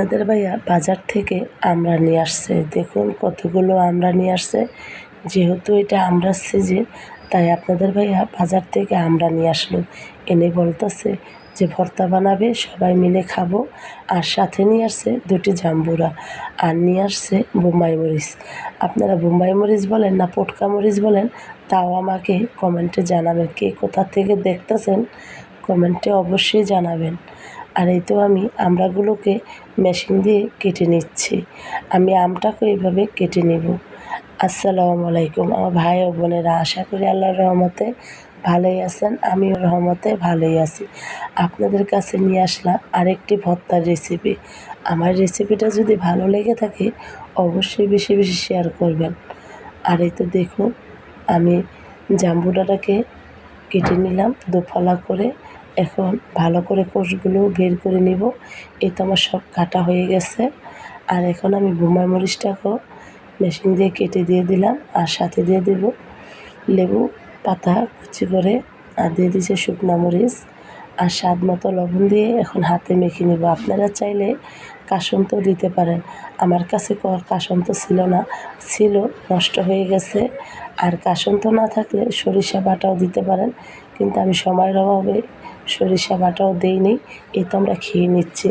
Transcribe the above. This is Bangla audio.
আপনাদের ভাইয়া বাজার থেকে আমরা নিয়ে আসছে। দেখুন কতগুলো আমরা নিয়ে আসছে। যেহেতু এটা আমরা সিজন, তাই আপনাদের ভাইয়া বাজার থেকে আমরা নিয়ে আসলো। এনে বলতেছে যে, ভর্তা বানাবে, সবাই মিলে খাব। আর সাথে নিয়ে আসছে দুটি জাম্বুরা। আর নিয়ে আসছে বোম্বাই মরিচ। আপনারা বোম্বাই মরিচ বলেন না পটকা মরিচ বলেন, তাও আমাকে কমেন্টে জানাবেন। কে কোথা থেকে দেখতেছেন, কমেন্টে অবশ্যই জানাবেন। আর এই তো আমি আমড়াগুলোকে মেশিন দিয়ে কেটে নিচ্ছি। আমি আমটাকে এইভাবে কেটে নেব। আসসালামু আলাইকুম। আমার ভাই ও বোনেরা, আশা করি আল্লাহর রহমতে ভালোই আছেন, আমিও রহমতে ভালোই আছি। আপনাদের কাছে নিয়ে আসলাম আরেকটি ভর্তার রেসিপি আমার রেসিপিটা যদি ভালো লেগে থাকে, অবশ্যই বেশি বেশি শেয়ার করবেন। আর এই তো দেখুন, আমি জাম্বুটাটাকে কেটে নিলাম, দুফালা করে এখন ভালো করে কোষগুলো বের করে নিব। এই তো আমার সব কাটা হয়ে গেছে। আর এখন আমি বোম্বাই মরিচটাকেও মেশিন দিয়ে কেটে দিয়ে দিলাম আর সাথে দিয়ে দেব লেবু পাতা কুচি করে। আর দিয়ে দিয়েছে শুকনা মরিচ। আর স্বাদ মতো লবণ দিয়ে এখন হাতে মেখে নেব। আপনারা চাইলে কাসন্ত দিতে পারেন। আমার কাছে কাসন কাসন্ত ছিল না, ছিল, নষ্ট হয়ে গেছে। আর কাসন্ত না থাকলে সরিষা বাটাও দিতে পারেন। কিন্তু আমি সময়ের অভাবে সরিষা বাটাও দেইনি, এ তো আমরা খেয়ে নিচ্ছি।